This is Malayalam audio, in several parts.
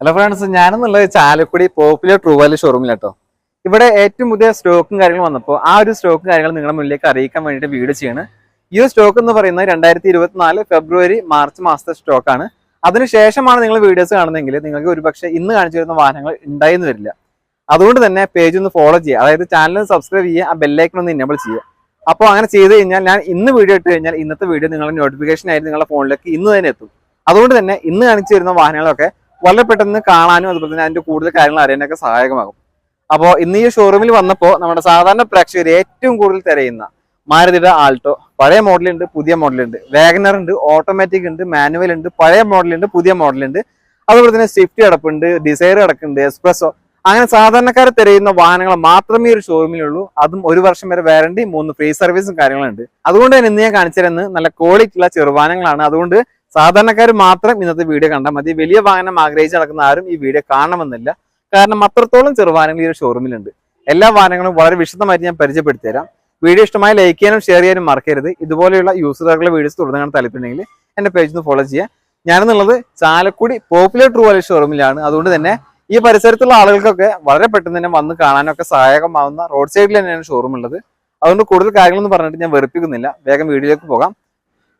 ഹലോ ഫ്രണ്ട്സ് ഞാനെന്നുള്ളത് ചാലക്കുടി പോപ്പുലർ ട്രൂവാലി ഷോറൂമിലാട്ടോ ഇവിടെ ഏറ്റവും പുതിയ സ്റ്റോക്കും കാര്യങ്ങളും വന്നപ്പോൾ ആ ഒരു സ്റ്റോക്കും കാര്യങ്ങളും നിങ്ങളുടെ മുന്നിലേക്ക് അറിയിക്കാൻ വേണ്ടിയിട്ട് വീഡിയോ ചെയ്യാണ്. ഈ ഒരു സ്റ്റോക്ക് എന്ന് പറയുന്നത് രണ്ടായിരത്തി ഇരുപത്തിനാല് ഫെബ്രുവരി മാർച്ച് മാസത്തെ സ്റ്റോക്കാണ് അതിനുശേഷമാണ് നിങ്ങൾ വീഡിയോസ് കാണുന്നതെങ്കിൽ നിങ്ങൾക്ക് ഒരുപക്ഷെ ഇന്ന് കാണിച്ചു തരുന്ന വാഹനങ്ങൾ ഉണ്ടായിന്ന് വരില്ല. അതുകൊണ്ട് തന്നെ പേജ് ഒന്ന് ഫോളോ ചെയ്യുക. അതായത് ചാനൽ സബ്സ്ക്രൈബ് ചെയ്യുക ആ ബെല്ലൈക്കൺ ഒന്ന് ഇനേബിൾ ചെയ്യുക. അപ്പോൾ അങ്ങനെ ചെയ്ത് കഴിഞ്ഞാൽ ഞാൻ ഇന്ന് വീഡിയോ ഇട്ട് കഴിഞ്ഞാൽ ഇന്നത്തെ വീഡിയോ നിങ്ങളുടെ നോട്ടിഫിക്കേഷൻ ആയിട്ട് നിങ്ങളുടെ ഫോണിലേക്ക് ഇന്ന് തന്നെ എത്തും. അതുകൊണ്ട് തന്നെ ഇന്ന് കാണിച്ചു തരുന്ന വാഹനങ്ങളൊക്കെ വളരെ പെട്ടെന്ന് കാണാനും അതുപോലെ തന്നെ അതിന്റെ കൂടുതൽ കാര്യങ്ങൾ അറിയാനൊക്കെ സഹായകമാകും. അപ്പോൾ ഇന്ന് ഈ ഷോറൂമിൽ വന്നപ്പോൾ നമ്മുടെ സാധാരണ പ്രേക്ഷകർ ഏറ്റവും കൂടുതൽ തിരയുന്ന മാരുതിയുടെ ആൾട്ടോ പഴയ മോഡലുണ്ട് പുതിയ മോഡലുണ്ട് വാഗനർ ഉണ്ട് ഓട്ടോമാറ്റിക് ഉണ്ട് മാനുവൽ ഉണ്ട് പഴയ മോഡലുണ്ട് പുതിയ മോഡലുണ്ട് അതുപോലെ തന്നെ സ്വിഫ്റ്റ് കിടപ്പുണ്ട് ഡിസൈർ കിടക്കുന്നുണ്ട് എക്സ്പ്രസോ അങ്ങനെ സാധാരണക്കാരെ തിരയുന്ന വാഹനങ്ങൾ മാത്രമേ ഒരു ഷോറൂമിലുള്ളൂ അതും ഒരു വർഷം വരെ വാറണ്ടി മൂന്ന് ഫ്രീ സർവീസും കാര്യങ്ങളുണ്ട്. അതുകൊണ്ട് തന്നെ ഇന്ന് ഞാൻ കാണിച്ചു തരുന്നത് നല്ല ക്വാളിറ്റി ഉള്ള ചെറുവാഹനങ്ങളാണ്. അതുകൊണ്ട് സാധാരണക്കാർ മാത്രം ഇന്നത്തെ വീഡിയോ കണ്ടാൽ മതി. വലിയ വാഹനം ആഗ്രഹിച്ച് നടക്കുന്ന ആരും ഈ വീഡിയോ കാണണമെന്നില്ല. കാരണം അത്രത്തോളം ചെറുവാഹനങ്ങൾ ഈ ഒരു ഷോറൂമിലുണ്ട് എല്ലാ വാഹനങ്ങളും വളരെ വിശദമായിട്ട് ഞാൻ പരിചയപ്പെടുത്തി തരാം വീഡിയോ ഇഷ്ടമായി ലൈക്ക് ചെയ്യാനും ഷെയർ ചെയ്യാനും മറക്കരുത്. ഇതുപോലെയുള്ള യൂസറുകളുടെ വീഡിയോസ് കാണാൻ താല്പര്യമുണ്ടെങ്കിൽ എന്റെ പേജ് ഒന്ന് ഫോളോ ചെയ്യുക. ഞാനെന്നുള്ളത് ചാലക്കുടി പോപ്പുലർ ട്രൂ വാലി ഷോറൂമിലാണ് അതുകൊണ്ട് തന്നെ ഈ പരിസരത്തുള്ള ആളുകൾക്കൊക്കെ വളരെ പെട്ടെന്ന് തന്നെ വന്ന് കാണാനൊക്കെ സഹായകമാവുന്ന റോഡ് സൈഡിൽ തന്നെയാണ് ഷോറൂം ഉള്ളത്. അതുകൊണ്ട് കൂടുതൽ കാര്യങ്ങളൊന്നും പറഞ്ഞിട്ട് ഞാൻ വെറുപ്പിക്കുന്നില്ല. വേഗം വീഡിയോയിലേക്ക് പോകാം.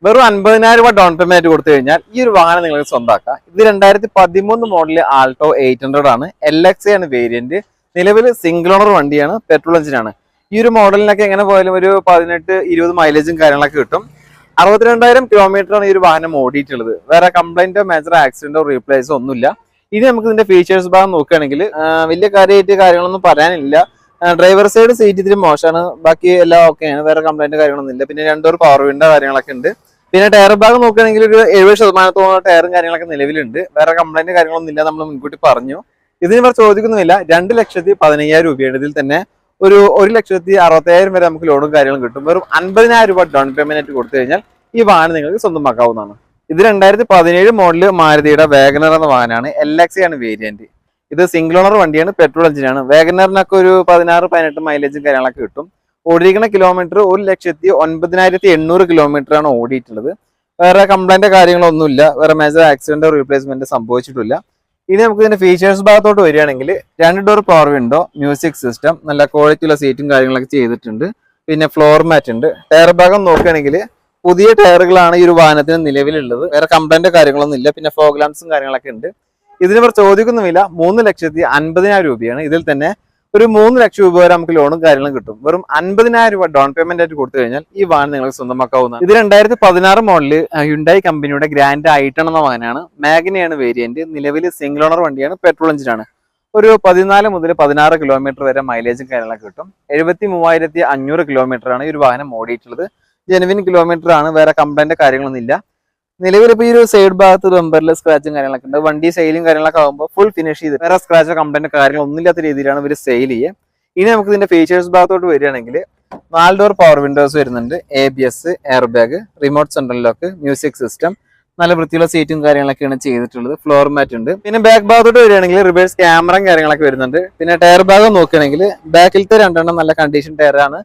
വെറും അൻപതിനായിരം രൂപ ഡൗൺ പേയ്മെന്റ് കൊടുത്തു കഴിഞ്ഞാൽ ഈ ഒരു വാഹനം നിങ്ങൾക്ക് സ്വന്തമാക്കാം ഇത് രണ്ടായിരത്തി പതിമൂന്ന് മോഡൽ ആൾട്ടോ എയ്റ്റ് ഹൺഡ്രഡ് ആണ് എൽ എക്സ് ആണ് വേരിയന്റ് നിലവിൽ സിംഗിൾ ഓണർ വണ്ടിയാണ് പെട്രോൾ എഞ്ചിനാണ് ഈ ഒരു മോഡലിനൊക്കെ എങ്ങനെ പോയാലും ഒരു പതിനെട്ട് ഇരുപത് മൈലേജും കാര്യങ്ങളൊക്കെ കിട്ടും. അറുപത്തിരണ്ടായിരം ആണ് ഈ ഒരു വാഹനം ഓടിയിട്ടുള്ളത്. വേറെ കംപ്ലൈന്റോ മേജർ ആക്സിഡന്റോ റീപ്ലേസോ ഒന്നുമില്ല. ഇനി നമുക്ക് ഇതിന്റെ ഫീച്ചേഴ്സ് ഭാഗം നോക്കുകയാണെങ്കിൽ വലിയ കാര്യമായിട്ട് കാര്യങ്ങളൊന്നും പറയാനില്ല. ഡ്രൈവർ സൈഡ് സീറ്റ് ഇത്തിരി മോശമാണ് ബാക്കി എല്ലാം ഓക്കെയാണ് വേറെ കംപ്ലൈന്റ് കാര്യങ്ങളൊന്നും ഇല്ല. പിന്നെ രണ്ടൊരു പവർ വിൻഡോ കാര്യങ്ങളൊക്കെ ഉണ്ട്. പിന്നെ ടയർ ഭാഗം നോക്കുകയാണെങ്കിൽ ഒരു എഴുപത് ശതമാനത്തോളം ടയറും കാര്യങ്ങളൊക്കെ നിലവിലുണ്ട്. വേറെ കംപ്ലൈന്റ് കാര്യങ്ങളൊന്നും ഇല്ല നമ്മൾ മുൻകൂട്ടി പറഞ്ഞു. ഇതിന് ഇവർ ചോദിക്കുന്നുമില്ല. രണ്ട് ലക്ഷത്തി പതിനയ്യായിരം രൂപയാണ് ഇതിൽ തന്നെ ഒരു ഒരു ലക്ഷത്തി അറുപത്തയ്യായിരം വരെ നമുക്ക് ലോണും കാര്യങ്ങളും കിട്ടും. വെറും അൻപതിനായിരം രൂപ ഡൗൺ പേയ്മെന്റ് ആയിട്ട് കൊടുത്തു കഴിഞ്ഞാൽ ഈ വാഹനം നിങ്ങൾക്ക് സ്വന്തമാക്കാവുന്നതാണ്. ഇത് രണ്ടായിരത്തി പതിനേഴ് മോഡൽ മാരുതിയുടെ വേഗനർ എന്ന വാഹനമാണ്. എൽ ആണ് വേരിയന്റ് ഇത് സിംഗിൾ ഓണർ വണ്ടിയാണ് പെട്രോൾ എഞ്ചിനാണ് വേഗനറിനൊക്കെ ഒരു പതിനാറ് പതിനെട്ട് മൈലേജും കാര്യങ്ങളൊക്കെ കിട്ടും. ഓടിയിരിക്കുന്ന കിലോമീറ്റർ ഒരു ലക്ഷത്തി ഒൻപതിനായിരത്തി എണ്ണൂറ് കിലോമീറ്റർ ആണ് ഓടിയിട്ടുള്ളത്. വേറെ കംപ്ലൈന്റ് കാര്യങ്ങളൊന്നുമില്ല. വേറെ മേജർ ആക്സിഡന്റോ റീപ്ലേസ്മെന്റ് സംഭവിച്ചിട്ടില്ല. ഇനി നമുക്ക് ഇതിന്റെ ഫീച്ചേഴ്സ് ഭാഗത്തോട്ട് വരികയാണെങ്കിൽ രണ്ട് door power window music system നല്ല ക്വാളിറ്റിയുള്ള സീറ്റും കാര്യങ്ങളൊക്കെ ചെയ്തിട്ടുണ്ട്. പിന്നെ ഫ്ലോർ മാറ്റ് ഉണ്ട്. ടയർ ഭാഗം നോക്കുകയാണെങ്കിൽ പുതിയ ടയറുകളാണ് ഈ ഒരു വാഹനത്തിന് നിലവിലുള്ളത്. വേറെ കംപ്ലൈന്റ് കാര്യങ്ങളൊന്നും ഇല്ല പിന്നെ ഫോഗ് ലാംസും കാര്യങ്ങളൊക്കെ ഉണ്ട്. ഇതിന് ഇവർ ചോദിക്കുന്ന വില മൂന്ന് ലക്ഷത്തി അൻപതിനായിരം രൂപയാണ്. ഇതിൽ തന്നെ ഒരു മൂന്ന് ലക്ഷം രൂപ വരെ നമുക്ക് ലോണും കാര്യങ്ങളും കിട്ടും. വെറും അൻപതിനായിരം രൂപ ഡൗൺ പേയ്മെന്റ് ആയിട്ട് കൊടുത്തു കഴിഞ്ഞാൽ ഈ വാഹനം നിങ്ങൾക്ക് സ്വന്തമാക്കാവുന്നതാണ്. ഇത് രണ്ടായിരത്തി പതിനാറ് മോഡൽ ഹ്യുണ്ടായി കമ്പനിയുടെ ഗ്രാൻഡ് ഐട്ടൺ എന്ന വാഹനമാണ്. മാഗ്നയാണ് വേരിയന്റ് നിലവിൽ സിംഗിൾ ഓണർ വണ്ടിയാണ്. പെട്രോൾ എഞ്ചിനാണ് ഒരു പതിനാല് മുതൽ പതിനാറ് കിലോമീറ്റർ വരെ മൈലേജും കാര്യങ്ങളൊക്കെ കിട്ടും. എഴുപത്തി മൂവായിരത്തി അഞ്ഞൂറ് കിലോമീറ്റർ ആണ് ഈ ഒരു വാഹനം ഓടിയിട്ടുള്ളത്. ജെനുവിൻ കിലോമീറ്റർ ആണ്. വേറെ കംപ്ലൈന്റ് കാര്യങ്ങളൊന്നും ഇല്ല നിലവിൽ ഇപ്പൊ ഈ ഒരു സൈഡ് ഭാഗത്ത് ബമ്പറിൽ സ്ക്രാച്ചും കാര്യങ്ങളൊക്കെ ഉണ്ട്. വണ്ടി സെയിലും കാര്യങ്ങളൊക്കെ ആകുമ്പോൾ ഫുൾ ഫിനിഷ് ചെയ്ത് വേറെ സ്ക്രാച്ചോ കംപ്ലൈന്റ് കാര്യങ്ങൾ ഒന്നുമില്ലാത്ത രീതിയിലാണ് ഇവർ സെയിൽ ചെയ്യുക ഇനി നമുക്ക് ഇതിന്റെ ഫീച്ചേഴ്സ് ഭാഗത്തോട്ട് വരികയാണെങ്കിൽ നാല് ഡോർ പവർ വിൻഡോസ് വരുന്നുണ്ട്. A B S air bag remote central lock music system നല്ല വൃത്തിയുള്ള സീറ്റും കാര്യങ്ങളൊക്കെയാണ് ചെയ്തിട്ടുള്ളത്. ഫ്ലോർ മാറ്റ് ഉണ്ട്. പിന്നെ ബാക്ക് ഭാഗത്തോട്ട് വരികയാണെങ്കിൽ റിവേഴ്സ് ക്യാമറയും കാര്യങ്ങളൊക്കെ വരുന്നുണ്ട്. പിന്നെ ടയർ ഭാഗം നോക്കുകയാണെങ്കിൽ ബാക്കിലത്തെ രണ്ടെണ്ണം നല്ല കണ്ടീഷൻ ടയറാണ്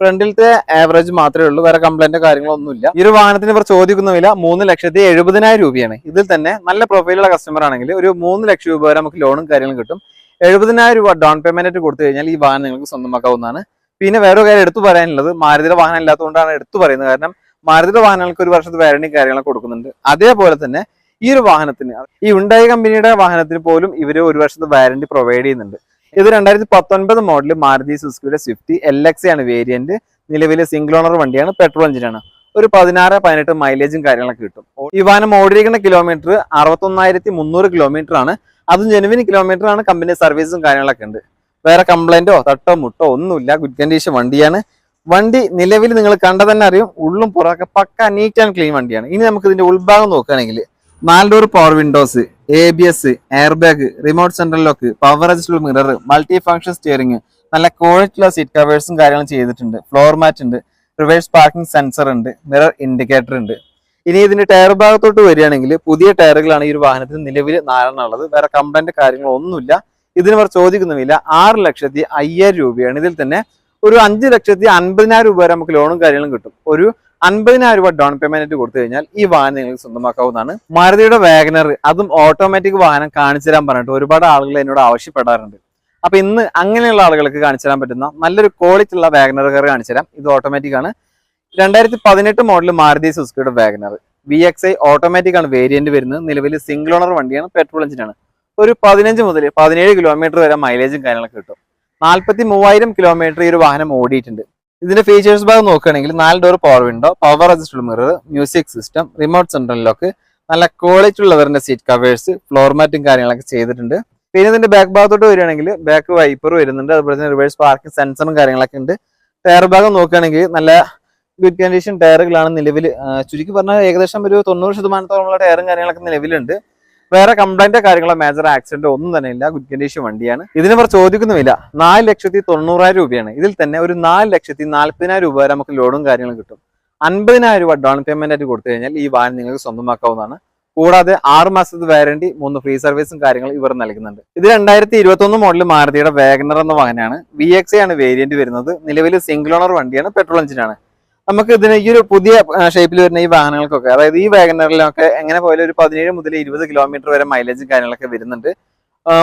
ഫ്രണ്ടിലത്തെ ആവറേജ് മാത്രമേ ഉള്ളൂ. വേറെ കംപ്ലൈന്റ് കാര്യങ്ങളൊന്നുമില്ല ഈ ഒരു വാഹനത്തിന് ഇവർ ചോദിക്കുന്ന വില മൂന്ന് ലക്ഷത്തി എഴുപതിനായിരം രൂപയാണ്. ഇതിൽ തന്നെ നല്ല പ്രൊഫൈലുള്ള കസ്റ്റമർ ആണെങ്കിൽ ഒരു മൂന്ന് ലക്ഷം രൂപ വരെ നമുക്ക് ലോണും കാര്യങ്ങളും കിട്ടും. എഴുപതിനായിരം രൂപ ഡൗൺ പേയ്മെന്റ് കൊടുത്തു കഴിഞ്ഞാൽ ഈ വാഹനം നിങ്ങൾക്ക് സ്വന്തമാക്കാവുന്നതാണ്. പിന്നെ വേറെ കാര്യം എടുത്തു പറയാനുള്ളത് മാരുതിയുടെ വാഹനം ഇല്ലാത്തതുകൊണ്ടാണ് എടുത്തു പറയുന്നത്. കാരണം മാരുതിയുടെ വാഹനങ്ങൾക്ക് ഒരു വർഷത്തെ വാരണ്ടി കാര്യങ്ങളൊക്കെ കൊടുക്കുന്നുണ്ട്. അതേപോലെ തന്നെ ഈ ഒരു വാഹനത്തിന് ഈ ഉണ്ടായ കമ്പനിയുടെ വാഹനത്തിന് പോലും ഇവർ ഒരു വർഷത്തെ വാരണ്ടി പ്രൊവൈഡ് ചെയ്യുന്നുണ്ട്. ഇത് രണ്ടായിരത്തി പത്തൊൻപത് മോഡൽ മാരുതി സുസ്കിയുടെ സ്വിഫ്റ്റ് എൽ എക്സ് ആണ് വേരിയന്റ് നിലവിലെ സിംഗിൾ ഓണർ വണ്ടിയാണ് പെട്രോൾ എഞ്ചിനാണ് ഒരു പതിനാറ് പതിനെട്ട് മൈലേജും കാര്യങ്ങളൊക്കെ കിട്ടും. ഈ വാഹനം ഓടിയിരിക്കുന്ന കിലോമീറ്റർ അറുപത്തൊന്നായിരത്തി മുന്നൂറ് കിലോമീറ്റർ ആണ്. അതും ജെനുവിൻ കിലോമീറ്റർ ആണ് കമ്പനി സർവീസും കാര്യങ്ങളൊക്കെ ഉണ്ട്. വേറെ കംപ്ലൈന്റോ തട്ടോ മുട്ടോ ഒന്നുമില്ല. ഗുഡ് കണ്ടീഷൻ വണ്ടിയാണ്. വണ്ടി നിലവിൽ നിങ്ങൾ കണ്ട തന്നെ അറിയും ഉള്ളും പുറമൊക്കെ പക്ക നീറ്റ് ആൻഡ് ക്ലീൻ വണ്ടിയാണ്. ഇനി നമുക്ക് ഇതിന്റെ ഉൾഭാഗം നോക്കുകയാണെങ്കിൽ നാല് door power windows A B S air bag remote central lock power adjustable mirror multi function steering നല്ല ക്വാളിറ്റിയുള്ള സീറ്റ് കവേഴ്സും കാര്യങ്ങളും ചെയ്തിട്ടുണ്ട്. ഫ്ലോർ മാറ്റ് ഉണ്ട് റിവേഴ്സ് പാർക്കിംഗ് സെൻസർ ഉണ്ട് മിറർ ഇൻഡിക്കേറ്റർ ഉണ്ട്. ഇനി ഇതിന്റെ ടയർ ഭാഗത്തോട്ട് വരികയാണെങ്കിൽ പുതിയ ടയറുകളാണ് ഈ ഒരു വാഹനത്തിന് നിലവിൽ നാലെണ്ണം ഉള്ളത് വേറെ കംപ്ലൈന്റ് കാര്യങ്ങളൊന്നുമില്ല ഇതിന് ഇവർ ചോദിക്കുന്നുമില്ല ആറ് ലക്ഷത്തി അയ്യായിരം രൂപയാണ്. ഇതിൽ തന്നെ ഒരു അഞ്ച് ലക്ഷത്തി അൻപതിനായിരം രൂപ വരെ നമുക്ക് ലോണും കാര്യങ്ങളും കിട്ടും. ഒരു അൻപതിനായിരം രൂപ ഡൗൺ പേയ്മെന്റ് കൊടുത്തു കഴിഞ്ഞാൽ ഈ വാഹനം നിങ്ങൾക്ക് സ്വന്തമാക്കാവുന്നതാണ്. മാരുതിയുടെ വാഗനർ അതും ഓട്ടോമാറ്റിക് വാഹനം കാണിച്ചു തരാൻ പറഞ്ഞിട്ട് ഒരുപാട് ആളുകൾ എന്നോട് ആവശ്യപ്പെടാറുണ്ട്. അപ്പൊ ഇന്ന് അങ്ങനെയുള്ള ആളുകൾക്ക് കാണിച്ചു തരാൻ പറ്റുന്ന നല്ലൊരു ക്വാളിറ്റി ഉള്ള വാഗനർ കാർ കാണിച്ചു തരാം. ഇത് ഓട്ടോമാറ്റിക് ആണ്. രണ്ടായിരത്തി പതിനെട്ട് model Maruti സുസുക്കിയുടെ WagonR V X I automatic ആണ് വേരിയന്റ് വരുന്നത്. നിലവിൽ സിംഗിൾ ഓണർ വണ്ടിയാണ് പെട്രോൾ എഞ്ചിനാണ് ഒരു പതിനഞ്ച് മുതൽ പതിനേഴ് കിലോമീറ്റർ വരെ മൈലേജും കാര്യങ്ങളൊക്കെ കിട്ടും. നാൽപ്പത്തി മൂവായിരം കിലോമീറ്റർ ഈ ഒരു വാഹനം ഓടിയിട്ടുണ്ട്. ഇതിന്റെ ഫീച്ചേഴ്സ് ഭാഗം നോക്കുകയാണെങ്കിൽ നാല് door power window power adjustable mirror music system remote central lock നല്ല ക്വാളിറ്റി ഉള്ളവരുടെ സീറ്റ് കവേഴ്സ് ഫ്ലോർ മാറ്റും കാര്യങ്ങളൊക്കെ ചെയ്തിട്ടുണ്ട്. പിന്നെ ഇതിന്റെ ബാക്ക് ഭാഗത്തോട്ട് വരികയാണെങ്കിൽ ബാക്ക് വൈപ്പർ വരുന്നുണ്ട്. അതുപോലെ തന്നെ റിവേഴ്സ് പാർക്കിംഗ് സെൻസറും കാര്യങ്ങളൊക്കെ ഉണ്ട്. ടയർ ഭാഗം നോക്കുകയാണെങ്കിൽ നല്ല ഗുഡ് കണ്ടീഷൻ ടയറുകളാണ് നിലവിൽ ചുരുക്കി പറഞ്ഞാൽ ഏകദേശം ഒരു തൊണ്ണൂറ് ശതമാനത്തോളമുള്ള ടയറും കാര്യങ്ങളൊക്കെ നിലവിലുണ്ട്. വേറെ കംപ്ലൈന്റോ കാര്യങ്ങളോ മേജർ ആക്സിഡന്റോ ഒന്നും തന്നെ ഇല്ല. ഗുഡ് കണ്ടീഷൻ വണ്ടിയാണ്. ഇതിന് ഇവർ ചോദിക്കുന്നുമില്ല നാല് ലക്ഷത്തി തൊണ്ണൂറായിരം രൂപയാണ്. ഇതിൽ തന്നെ ഒരു നാല് ലക്ഷത്തി നാല്പതിനായിരം രൂപ വരെ നമുക്ക് ലോണും കാര്യങ്ങളും കിട്ടും. അൻപതിനായിരം രൂപ ഡൗൺ പേയ്മെന്റ് ആയിട്ട് കൊടുത്തു കഴിഞ്ഞാൽ ഈ വാഹനം നിങ്ങൾക്ക് സ്വന്തമാക്കാവുന്നതാണ്. കൂടാതെ ആറ് മാസത്തെ വാരണ്ടി മൂന്ന് ഫ്രീ സർവീസും കാര്യങ്ങളും ഇവർ നൽകുന്നുണ്ട്. ഇത് രണ്ടായിരത്തി ഇരുപത്തി ഒന്ന് മോഡൽ മാരുതിയുടെ വാഗനർ എന്ന വാഹനമാണ്. വി എക്സ് ആണ് വേരിയന്റ് വരുന്നത്. നിലവിൽ സിംഗിൾ ഓണർ വണ്ടിയാണ്. പെട്രോൾ എഞ്ചിനാണ് നമുക്ക് ഇതിന് ഈ ഒരു പുതിയ ഷേപ്പിൽ വരുന്ന ഈ വാഹനങ്ങൾക്കൊക്കെ അതായത് ഈ വാഗനറിലൊക്കെ എങ്ങനെ പോയാലും ഒരു പതിനേഴ് മുതൽ ഇരുപത് കിലോമീറ്റർ വരെ മൈലേജും കാര്യങ്ങളൊക്കെ വരുന്നുണ്ട്.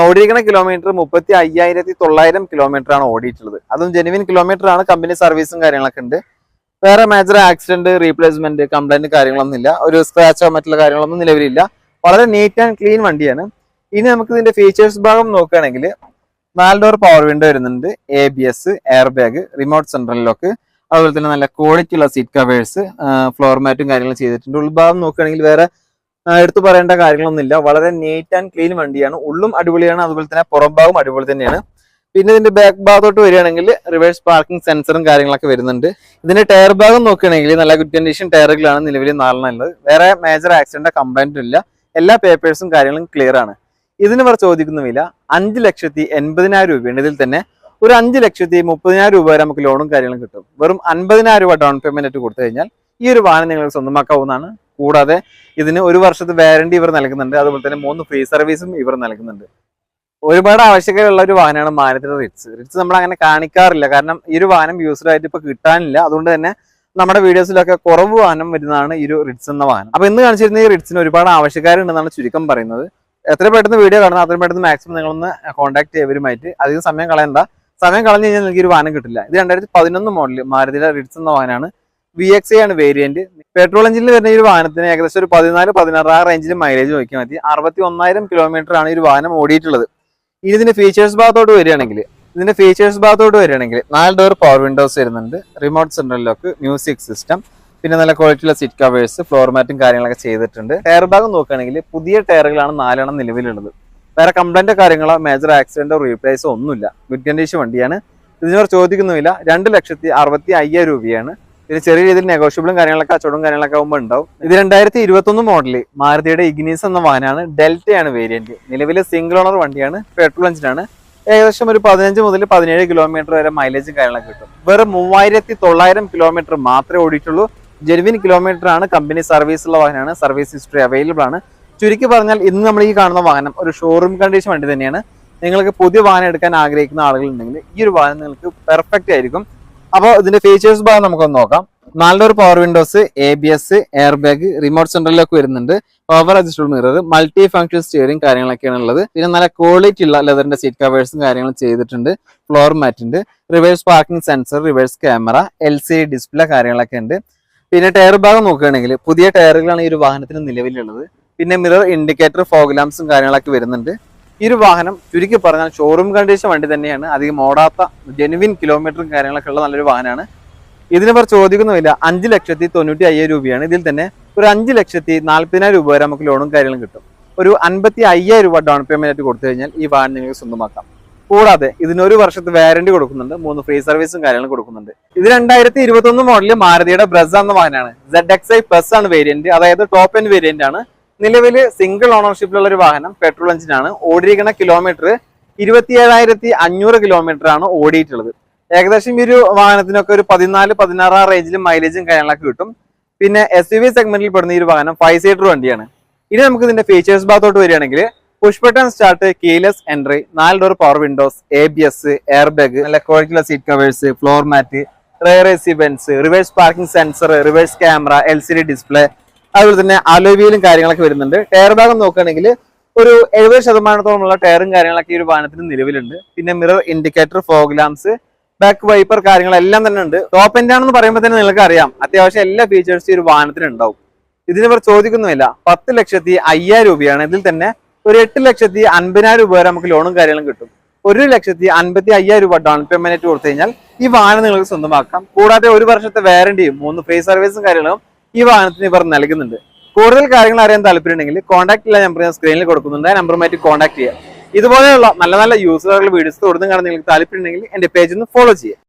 ഓടിയിരിക്കുന്ന കിലോമീറ്റർ മുപ്പത്തി അയ്യായിരത്തി തൊള്ളായിരം കിലോമീറ്റർ ആണ് ഓടിയിട്ടുള്ളത്. അതും ജെനുവിൻ കിലോമീറ്റർ ആണ് കമ്പനി സർവീസും കാര്യങ്ങളൊക്കെ ഉണ്ട്. വേറെ മേജർ ആക്സിഡന്റ് റീപ്ലേസ്മെന്റ് കംപ്ലൈന്റ് കാര്യങ്ങളൊന്നും ഇല്ല. ഒരു സ്ക്രാച്ചോ മറ്റുള്ള കാര്യങ്ങളൊന്നും നിലവിലില്ല. വളരെ നീറ്റ് ആൻഡ് ക്ലീൻ വണ്ടിയാണ്. ഇനി നമുക്ക് ഇതിന്റെ ഫീച്ചേഴ്സ് ഭാഗം നോക്കുകയാണെങ്കിൽ നാല് ഡോർ പവർ വിൻഡോ വരുന്നുണ്ട്. A B S air bag remote central lock അതുപോലെ തന്നെ നല്ല ക്വാളിറ്റി ഉള്ള സീറ്റ് കവേഴ്സ് ഫ്ലോർ മാറ്റും കാര്യങ്ങളും ചെയ്തിട്ടുണ്ട്. ഉൾഭാഗം നോക്കുകയാണെങ്കിൽ വേറെ എടുത്തു പറയേണ്ട കാര്യങ്ങളൊന്നുമില്ല. വളരെ നീറ്റ് ആൻഡ് ക്ലീൻ വണ്ടിയാണ്. ഉള്ളും അടിപൊളിയാണ്. അതുപോലെ തന്നെ പുറം ഭാഗം അടിപൊളി തന്നെയാണ്. പിന്നെ ഇതിന്റെ ബാക്ക് ഭാഗത്തോട്ട് വരികയാണെങ്കിൽ റിവേഴ്സ് പാർക്കിംഗ് സെൻസറും കാര്യങ്ങളൊക്കെ വരുന്നുണ്ട്. ഇതിന്റെ ടയർ ഭാഗം നോക്കുകയാണെങ്കിൽ നല്ല ഗുഡ് കണ്ടീഷൻ ടയറുകളാണ് നിലവിൽ നാലെണ്ണുള്ളത് വേറെ മേജർ ആക്സിഡന്റ് കംപ്ലൈന്റും ഇല്ല. എല്ലാ പേപ്പേഴ്സും കാര്യങ്ങളും ക്ലിയർ ആണ്. ഇതിന് ഇവർ ചോദിക്കുന്ന അഞ്ച് ലക്ഷത്തി എൺപതിനായിരം രൂപയാണ് ഇതിൽ തന്നെ ഒരു അഞ്ച് ലക്ഷത്തി മുപ്പതിനായിരം രൂപ വരെ നമുക്ക് ലോണും കാര്യങ്ങളും കിട്ടും. വെറും അൻപതിനായിരം രൂപ ഡൗൺ പേയ്മെന്റ് ആയിട്ട് കൊടുത്തു കഴിഞ്ഞാൽ ഈ ഒരു വാഹനം നിങ്ങൾ സ്വന്തമാക്കാവുന്നതാണ്. കൂടാതെ ഇതിന് ഒരു വർഷത്തെ വാരണ്ടി ഇവർ നൽകുന്നുണ്ട്. അതുപോലെ തന്നെ മൂന്ന് ഫ്രീ സർവീസും ഇവർ നൽകുന്നുണ്ട്. ഒരുപാട് ആവശ്യകതയുള്ള ഒരു വാഹനമാണ് മാരുതിയുടെ റിറ്റ്സ്. റിറ്റ്സ് നമ്മൾ അങ്ങനെ കാണിക്കാറില്ല. കാരണം ഈ ഒരു വാഹനം യൂസ്ഡ് ആയിട്ട് ഇപ്പൊ കിട്ടാനില്ല. അതുകൊണ്ട് തന്നെ നമ്മുടെ വീഡിയോസിലൊക്കെ കുറവ് വാഹനം വരുന്നതാണ് ഈ ഒരു റിറ്റ്സ് എന്ന വാഹനം. അപ്പൊ ഇന്ന് കാണിച്ചിരുന്ന ഈ റിറ്റ്സിന് ഒരുപാട് ആവശ്യക്കാരുണ്ടെന്നാണ് ചുരുക്കം പറയുന്നത്. എത്ര പെട്ടെന്ന് വീഡിയോ കാണുന്ന അത്രയും പെട്ടെന്ന് മാക്സിമം നിങ്ങളൊന്ന് കോൺടാക്ട് ചെയ്യവരുമായിട്ട് അധികം സമയം കളയണ്ട. സമയം കളഞ്ഞു കഴിഞ്ഞാൽ എനിക്ക് ഒരു വാഹനം കിട്ടില്ല. ഇത് രണ്ടായിരത്തി പതിനൊന്ന് മോഡൽ മാരുതിയുടെ റിഡ്സ് എന്ന വാഹനമാണ്. വി എക്സ് ആണ് വേരിയന്റ് പെട്രോൾ എഞ്ചിനിൽ വരുന്ന ഈ ഒരു വാഹനത്തിന് ഏകദേശം ഒരു പതിനാല് പതിനാറ് ആ റേഞ്ചിൽ മൈലേജ് നോക്കിയാൽ മതി. അറുപത്തി ഒന്നായിരം കിലോമീറ്റർ ആണ് ഈ ഒരു വാഹനം ഓടിയിട്ടുള്ളത്. ഇനി ഇതിന്റെ ഫീച്ചേഴ്സ് ഭാഗത്തോട്ട് വരികയാണെങ്കിൽ ഇതിന്റെ ഫീച്ചേഴ്സ് ഭാഗത്തോട്ട് വരികയാണെങ്കിൽ നാല് ഡോർ പവർ വിൻഡോസ് വരുന്നുണ്ട്. Remote central lock music system പിന്നെ നല്ല ക്വാളിറ്റിയുള്ള സീറ്റ് കവേഴ്സ് ഫ്ലോർ മാറ്റും കാര്യങ്ങളൊക്കെ ചെയ്തിട്ടുണ്ട്. ടയർ ഭാഗം നോക്കുകയാണെങ്കിൽ പുതിയ ടയറുകളാണ് നാലെണ്ണം നിലവിലുള്ളത്. വേറെ കംപ്ലൈന്റോ കാര്യങ്ങളോ മേജർ ആക്സിഡന്റോ റീപ്ലേസോ ഒന്നുമില്ല. ഗുഡ് കണ്ടീഷൻ വണ്ടിയാണ്. ഇതിനവർ ചോദിക്കുന്നുമില്ല. രണ്ട് ലക്ഷത്തി അറുപത്തി അയ്യായിരം രൂപയാണ്. പിന്നെ ചെറിയ രീതിയിൽ നെഗോഷ്യബിളും കാര്യങ്ങളൊക്കെ കച്ചവടവും കാര്യങ്ങളൊക്കെ ആകുമ്പോൾ ഉണ്ടാവും. ഇത് രണ്ടായിരത്തി ഇരുപത്തൊന്ന് മോഡൽ മാരുതിയുടെ ഇഗ്നീസ് എന്ന വാഹനമാണ്. ഡെൽറ്റയാണ് വേരിയന്റ് നിലവിൽ സിംഗിൾ ഓണർ വണ്ടിയാണ്. പെട്രോൾ എഞ്ചിനാണ് ഏകദേശം ഒരു പതിനഞ്ച് മുതൽ പതിനേഴ് കിലോമീറ്റർ വരെ മൈലേജും കാര്യങ്ങളൊക്കെ കിട്ടും. വെറും മൂവായിരത്തി തൊള്ളായിരം കിലോമീറ്റർ മാത്രമേ ഓടിയിട്ടുള്ളൂ. ജെനുവിൻ കിലോമീറ്റർ ആണ്. കമ്പനി സർവീസ് ഉള്ള വാഹനമാണ്. സർവീസ് ഹിസ്റ്ററി അവൈലബിൾ ആണ്. ചുരുക്കി പറഞ്ഞാൽ ഇന്ന് നമ്മൾ ഈ കാണുന്ന വാഹനം ഒരു ഷോറൂം കണ്ടീഷൻ വണ്ടി തന്നെയാണ്. നിങ്ങൾക്ക് പുതിയ വാഹനം എടുക്കാൻ ആഗ്രഹിക്കുന്ന ആളുകളുണ്ടെങ്കിൽ ഈ ഒരു വാഹനം നിങ്ങൾക്ക് പെർഫെക്റ്റ് ആയിരിക്കും. അപ്പോൾ ഇതിന്റെ ഫീച്ചേഴ്സ് ഭാഗം നമുക്കൊന്ന് നോക്കാം. നാലൊരു power windows A B S air bag remote സെൻട്രലിലൊക്കെ വരുന്നുണ്ട്. Power adjustable mirror multi function steering കാര്യങ്ങളൊക്കെയാണ് ഉള്ളത്. പിന്നെ നല്ല ക്വാളിറ്റി ഉള്ള ലെതറിന്റെ സീറ്റ് കവേഴ്സും കാര്യങ്ങളും ചെയ്തിട്ടുണ്ട്. Floor മാറ്റുണ്ട് reverse parking sensor reverse camera L C display കാര്യങ്ങളൊക്കെ ഉണ്ട്. പിന്നെ ടയർ ഭാഗം നോക്കുകയാണെങ്കിൽ പുതിയ ടയറുകളാണ് ഈ ഒരു വാഹനത്തിന് നിലവിലുള്ളത്. പിന്നെ മിറർ ഇൻഡിക്കേറ്റർ ഫോഗ് ലാംപ്സും കാര്യങ്ങളൊക്കെ വരുന്നുണ്ട്. ഈ ഒരു വാഹനം ചുരുക്കി പറഞ്ഞാൽ ഷോറൂം കണ്ടീഷൻ വണ്ടി തന്നെയാണ്. അധികം ഓടാത്ത ജെനുവിൻ കിലോമീറ്ററും കാര്യങ്ങളൊക്കെ ഉള്ള നല്ലൊരു വാഹനമാണ് ഇതിന് ഇവർ ചോദിക്കുന്നുമില്ല അഞ്ച് ലക്ഷത്തി തൊണ്ണൂറ്റി അയ്യായിരം രൂപയാണ്. ഇതിൽ തന്നെ ഒരു അഞ്ച് ലക്ഷത്തി നാല്പതിനായിരം രൂപ വരെ നമുക്ക് ലോണും കാര്യങ്ങളും കിട്ടും. ഒരു അൻപത്തി അയ്യായിരം രൂപ ഡൗൺ പേയ്മെന്റ് ആയിട്ട് കൊടുത്തു കഴിഞ്ഞാൽ ഈ വാഹനം നിങ്ങൾക്ക് സ്വന്തമാക്കാം. കൂടാതെ ഇതിനൊരു വർഷത്തെ വാറണ്ടി കൊടുക്കുന്നുണ്ട് മൂന്ന് ഫ്രീ സർവീസും കാര്യങ്ങളും കൊടുക്കുന്നുണ്ട്. ഇത് രണ്ടായിരത്തി ഇരുപത്തി ഒന്ന് മോഡലിൽ മാരുതിയുടെ ബ്രസ എന്ന വാഹനമാണ്. സെഡ് എക്സ് ഐ പ്ലസ് ആണ് വേരിയന്റ് അതായത് ടോപ്പ് എൻ വേരിയന്റ് ആണ്. നിലവിൽ സിംഗിൾ ഓണർഷിപ്പിലുള്ള ഒരു വാഹനം പെട്രോൾ എഞ്ചിനാണ് ഓടിയിരിക്കുന്ന കിലോമീറ്റർ ഇരുപത്തിയേഴായിരത്തി അഞ്ഞൂറ് കിലോമീറ്റർ ആണ് ഓടിയിട്ടുള്ളത്. ഏകദേശം ഈ ഒരു വാഹനത്തിനൊക്കെ ഒരു പതിനാല് പതിനാറാം റേഞ്ചിൽ മൈലേജും കാര്യങ്ങളൊക്കെ കിട്ടും. പിന്നെ എസ് യു വി സെഗ്മെന്റിൽ പെടുന്ന ഈ ഒരു വാഹനം ഫൈവ് സീറ്റർ വണ്ടിയാണ്. ഇനി നമുക്ക് ഇതിന്റെ ഫീച്ചേഴ്സ് ഭാഗത്തോട്ട് വരികയാണെങ്കിൽ push button start keyless entry നാല് door power windows A B S air bag നല്ല ക്വാളിറ്റിയുള്ള seat covers floor mat rear AC vents reverse parking sensor reverse camera L C D display അതുപോലെ തന്നെ അലോവിയിലും കാര്യങ്ങളൊക്കെ വരുന്നുണ്ട്. ടയർ ഭാഗം നോക്കുകയാണെങ്കിൽ ഒരു എഴുപത് ശതമാനത്തോളമുള്ള ടയറും കാര്യങ്ങളൊക്കെ ഈ ഒരു വാഹനത്തിന് നിലവിലുണ്ട്. പിന്നെ mirror indicator fog lamps back wiper കാര്യങ്ങളെല്ലാം തന്നെ ഉണ്ട്. ടോപ്പ് എൻഡ് ആണെന്ന് പറയുമ്പോൾ തന്നെ നിങ്ങൾക്ക് അറിയാം അത്യാവശ്യം എല്ലാ ഫീച്ചേഴ്സും ഈ ഒരു വാഹനത്തിന് ഉണ്ടാവും. ഇതിന് ഇവർ ചോദിക്കുന്നുമില്ല. പത്ത് ലക്ഷത്തി അയ്യായിരം രൂപയാണ്. ഇതിൽ തന്നെ ഒരു എട്ട് ലക്ഷത്തി അൻപതിനായിരം രൂപ വരെ നമുക്ക് ലോണും കാര്യങ്ങളും കിട്ടും. ഒരു ലക്ഷത്തി അൻപത്തി അയ്യായിരം രൂപ ഡൗൺ പേയ്മെന്റ് കൊടുത്തു കഴിഞ്ഞാൽ ഈ വാഹനം നിങ്ങൾക്ക് സ്വന്തമാക്കാം. കൂടാതെ ഒരു വർഷത്തെ വാറന്റിയും മൂന്ന് ഫ്രീ സർവീസും കാര്യങ്ങളും ഈ വാഹനത്തിന് ഇവർ നൽകുന്നുണ്ട്. കൂടുതൽ കാര്യങ്ങൾ അറിയാൻ താല്പര്യമുണ്ടെങ്കിൽ കോൺടാക്ട് ഇല്ല നമ്പർ ഞാൻ സ്ക്രീനിൽ കൊടുക്കുന്നുണ്ട്. ആ നമ്പറുമായിട്ട് കോൺടാക്ട് ചെയ്യാം. ഇതുപോലെയുള്ള നല്ല നല്ല യൂസറുകൾ വീഡിയോസ് തുടർന്ന് കാണാൻ നിങ്ങൾക്ക് താല്പര്യമുണ്ടെങ്കിൽ എന്റെ പേജ് ഒന്ന് ഫോളോ ചെയ്യാം.